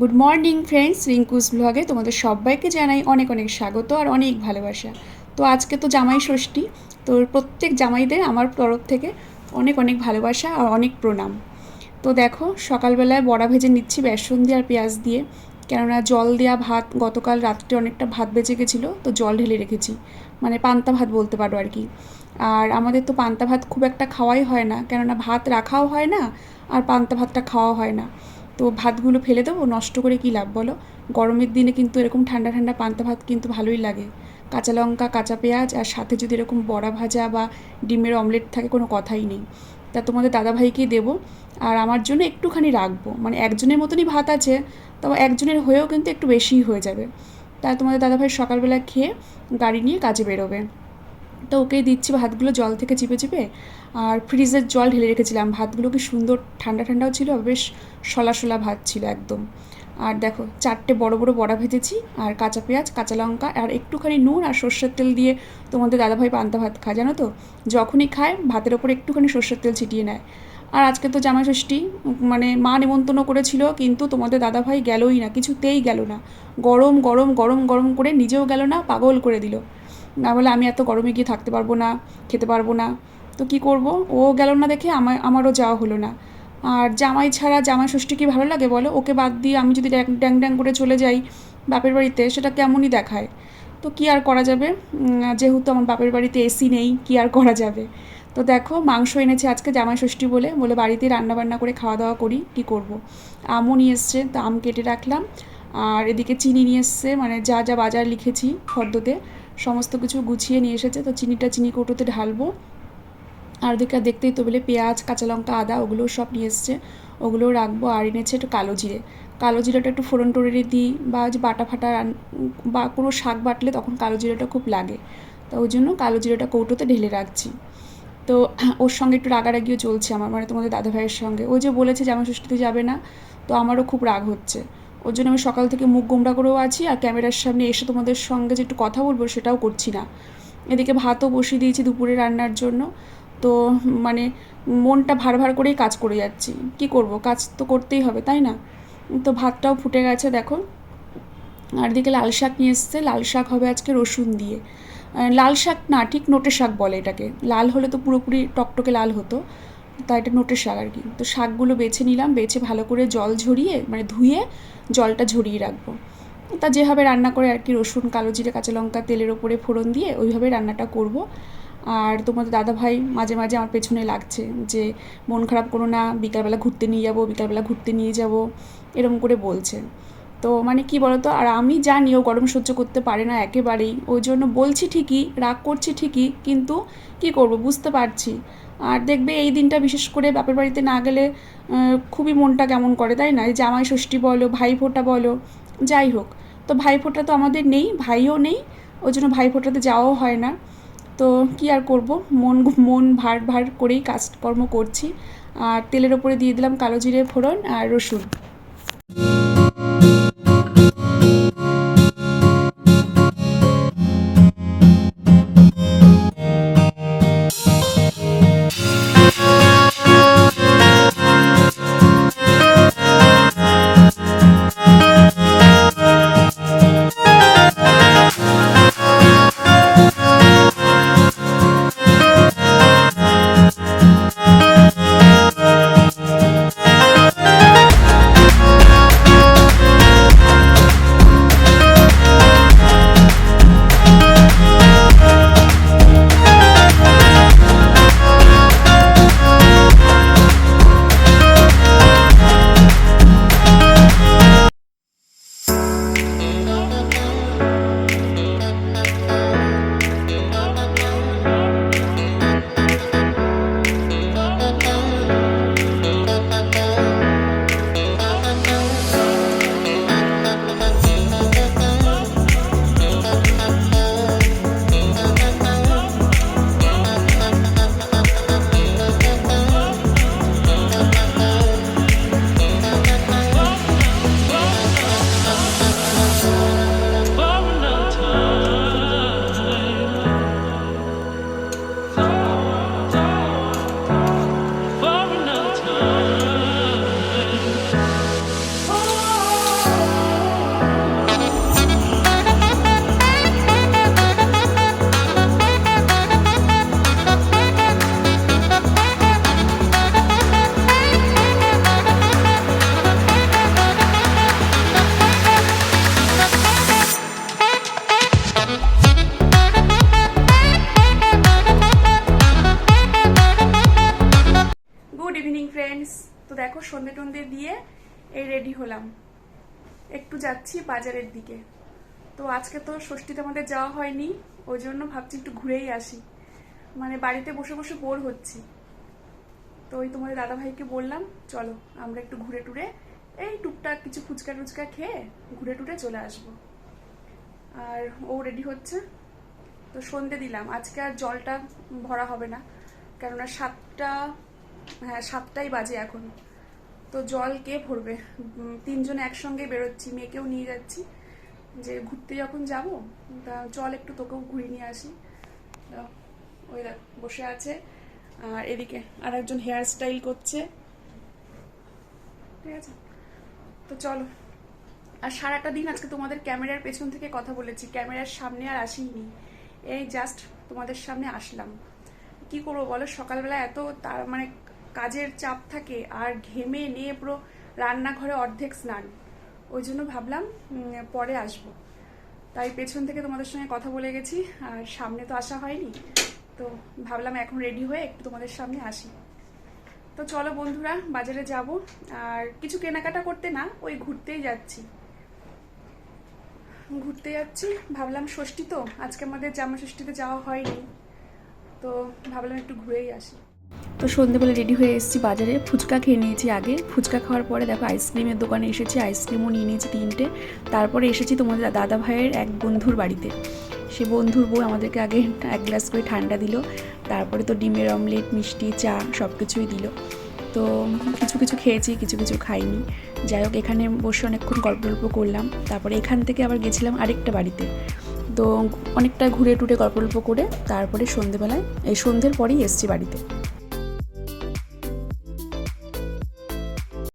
Good morning friends Rinku's ব্লগে তোমাদের সবাইকে জানাই অনেক অনেক স্বাগত আর অনেক ভালোবাসা। তো আজকে তো জামাই ষষ্ঠী, তো প্রত্যেক জামাইদের আমার তরফ থেকে অনেক অনেক ভালোবাসা আর অনেক প্রণাম। তো দেখো, সকালবেলায় বড়া ভেজে নিচ্ছি বেসন দিয়ে আর পেঁয়াজ দিয়ে। কেননা জল দেওয়া ভাত গতকাল রাত্রে অনেকটা ভাত বেঁচে গেছিল, তো জল ঢেলে রেখেছি। মানে পান্তা ভাত বলতে পারো আর কি। আর আমাদের তো পান্তা ভাত খুব একটা খাওয়াই হয় না, কেননা ভাত রাখাও হয় না আর পান্তা ভাতটা খাওয়া হয় না। তো ভাতগুলো ফেলে দেবো, নষ্ট করে কী লাভ বলো? গরমের দিনে কিন্তু এরকম ঠান্ডা ঠান্ডা পান্তা ভাত কিন্তু ভালোই লাগে। কাঁচা লঙ্কা, কাঁচা পেঁয়াজ আর সাথে যদি এরকম বড়া ভাজা বা ডিমের অমলেট থাকে কোনো কথাই নেই। তা তোমাদের দাদাভাইকেই দেবো আর আমার জন্য একটুখানি রাখব। মানে একজনের মতনই ভাত আছে, তবে একজনের হয়েও কিন্তু একটু বেশিই হয়ে যাবে। তাই তোমাদের দাদাভাই সকালবেলা খেয়ে গাড়ি নিয়ে কাজে বেরোবে। তো ওকে দিচ্ছি, ভাতগুলো জল থেকে চিপে চিপে। আর ফ্রিজের জল ঢেলে রেখেছিলাম। ভাতগুলো কি সুন্দর ঠান্ডা ঠান্ডাও ছিল বেশ সলা সলা ভাত ছিল একদম। আর দেখো, চারটে বড় বড় বড়া ভেজেছি, আর কাঁচা পেঁয়াজ, কাঁচা লঙ্কা, আর একটুখানি নুন আর সর্ষের তেল দিয়ে তোমাদের দাদাভাই পান্তা ভাত খায়, জানো তো? যখনই খায়, ভাতের ওপর একটুখানি সর্ষের তেল ছিটিয়ে নেয়। আর আজকে তো জামাই ষষ্ঠী মানে মা নিমন্ত্রণ করেছিল, কিন্তু তোমাদের দাদাভাই গেলই না, কিছুতেই গেল না। গরম গরম গরম গরম করে নিজেও গেল না, পাগল করে দিল। না বলে আমি এত গরমে গিয়ে থাকতে পারব না, খেতে পারব না। তো কি করব? ও গেল না দেখে আমার, আমারও যাওয়া হলো না। আর জামাই ছাড়া জামাই ষষ্ঠী কি ভালো লাগে বলো? ওকে বাদ দিয়ে আমি যদি ড্যাং ড্যাং করে চলে যাই বাপের বাড়িতে, সেটা কেমনই দেখায়? তো কি আর করা যাবে? যেহেতু আমার বাপের বাড়িতে এসি নেই, কি আর করা যাবে? তো দেখো, মাংস এনেছে আজকে জামাই ষষ্ঠী বলে বলে বাড়িতে রান্না বান্না করে খাওয়া দাওয়া করি, কি করব। আমও নিয়ে এসছে, তো আম কেটে রাখলাম। আর এদিকে চিনি নিয়ে এসছে মানে যা যা বাজার লিখেছি ফর্দতে। সমস্ত কিছু গুছিয়ে নিয়ে এসেছে, তো চিনিটা চিনি কৌটোতে ঢালবো। আর ওদিকে দেখতেই তো বলে পেঁয়াজ, কাঁচা লঙ্কা, আদা, ওগুলোও সব নিয়ে এসছে। ওগুলোও রাখব আর এনেছে একটু কালো জিরে। কালো জিরাটা একটু ফোড়ন টোড়ে দিই বা যে বাটা ফাটা বা কোনো শাক বাটলে তখন কালো জিরাটা খুব লাগে। তো ওই জন্য কালো জিরাটা কৌটোতে ঢেলে রাখছি। তো ওর সঙ্গে একটু রাগারাগিও চলছে আমার মানে তোমাদের দাদা ভাইয়ের সঙ্গে। ও যে বলেছে জামা ষষ্ঠীতে যাবে না, তো আমারও খুব রাগ হচ্ছে। ওর জন্য আমি সকাল থেকে মুখ গোমড়া করেও আছি আর ক্যামেরার সামনে এসে তোমাদের সঙ্গে যে একটু কথা বলব সেটাও করছি না। এদিকে ভাতও বসিয়ে দিয়েছি দুপুরে রান্নার জন্য। তো মানে মনটা ভার ভার করেই কাজ করে যাচ্ছি। কি করব? কাজ তো করতেই হবে, তাই না? তো ভাতটাও ফুটে গেছে, দেখো। আর এদিকে লাল শাক নিয়ে এসছে। লাল শাক হবে আজকে রসুন দিয়ে। লাল শাক না, ঠিক নোটে শাক বলে এটাকে। লাল হলে তো পুরোপুরি টকটকে লাল হতো। তা এটা নোটের শাক আর কি। তো শাকগুলো বেছে নিলাম, বেছে ভালো করে জল ঝরিয়ে মানে ধুয়ে জলটা ঝরিয়ে রাখব। তা যেভাবে রান্না করে আর কি, রসুন, কালো জিরে, কাঁচা লঙ্কা, তেলের ওপরে ফোড়ন দিয়ে ওইভাবে রান্নাটা করব। আর তোমাদের দাদা ভাই মাঝে মাঝে আমার পেছনে লাগছে যে, মন খারাপ করো না, বিকালবেলা ঘুরতে নিয়ে যাব, বিকালবেলা ঘুরতে নিয়ে যাব, এরকম করে বলছে। তো মানে কি বলতো, আর আমি জানি ও গরম সহ্য করতে পারে না একেবারেই। ওই জন্য বলছি ঠিকই, রাগ করছি ঠিকই, কিন্তু কি করব বুঝতে পারছি। আর দেখবে এই দিনটা বিশেষ করে বাপের বাড়িতে না গেলে খুবই মনটা কেমন করে, তাই না? জামাই ষষ্ঠী বলো, ভাইফোঁটা বলো, যাই হোক। তো ভাইফোঁটা তো আমাদের নেই, ভাইও নেই, ওই জন্য ভাইফোঁটাতে যাওয়াও হয় না। তো কি আর করব? মন মন ভার ভার করেই কাজকর্ম করছি। আর তেলের ওপরে দিয়ে দিলাম কালো জিরে ফোড়ন আর রসুন। হলাম। একটু যাচ্ছি বাজারের দিকে। তো আজকে তো ষষ্ঠীতে আমাদের যাওয়া হয়নি, ওই জন্য ভাবছি একটু ঘুরেই আসি। মানে বাড়িতে বসে বসে বোর হচ্ছি। তো ওই তোমাদের দাদাভাইকে বললাম, চলো, আমরা একটু ঘুরে টুরে এই টুকটাক কিছু ফুচকা টুচকা খেয়ে ঘুরে টুরে চলে আসব। আর ও রেডি হচ্ছে। তো সন্ধে দিলাম। আজকে আর জলটা ভরা হবে না, কেননা সাতটা হ্যাঁ সাতটাই বাজে এখন। তো জল কে ভরবে? তিনজন একসঙ্গে বেরোচ্ছি, মেয়েকেও নিয়ে যাচ্ছি। যে ঘুরতে যখন যাব, তা চল একটু তোকেও ঘুরিয়ে নিয়ে আসি। ওই বসে আছে। আর এদিকে আর একজন হেয়ার স্টাইল করছে। ঠিক আছে? তো চলো। আর সারাটা দিন আজকে তোমাদের ক্যামেরার পেছন থেকে কথা বলেছি। ক্যামেরার সামনে আর আসিনি। এই জাস্ট তোমাদের সামনে আসলাম। কি করব বলো? সকালবেলা এত তার মানে কাজের চাপ থাকে আর ঘেমে নিয়ে পুরো রান্নাঘরে অর্ধেক স্নান। ওই জন্য ভাবলাম পরে আসব। তাই পেছন থেকে তোমাদের সঙ্গে কথা বলে গেছি, আর সামনে তো আসা হয়নি। তো ভাবলাম এখন রেডি হয়ে একটু তোমাদের সামনে আসি। তো চলো বন্ধুরা, বাজারে যাব। আর কিছু কেনাকাটা করতে না, ওই ঘুরতেই যাচ্ছি। ঘুরতে যাচ্ছি, ভাবলাম ষষ্ঠী তো, আজকে আমাদের জামা ষষ্ঠীতে যাওয়া হয়নি। তো ভাবলাম একটু ঘুরেই আসি। তো সন্ধেবেলা রেডি হয়ে এসেছি বাজারে। ফুচকা খেয়ে নিয়েছি আগে। ফুচকা খাওয়ার পরে দেখো আইসক্রিমের দোকানে এসেছি আইসক্রিমও নিয়ে নিয়েছি তিনটে। তারপরে এসেছি তোমাদের দাদা ভাইয়ের এক বন্ধুর বাড়িতে। সে বন্ধুর বউ আমাদেরকে আগে এক গ্লাস করে ঠান্ডা দিল। তারপরে তো ডিমের অমলেট মিষ্টি, চা সব কিছুই দিল। তো কিছু কিছু খেয়েছি, কিছু কিছু খাইনি। যাই হোক, এখানে বসে অনেকক্ষণ গল্প গল্প করলাম। তারপরে এখান থেকে আবার গেছিলাম আরেকটা বাড়িতে। তো অনেকটা ঘুরে টুরে গল্প গল্প করে তারপরে সন্ধেবেলায়, এই সন্ধ্যের পরেই এসছি বাড়িতে।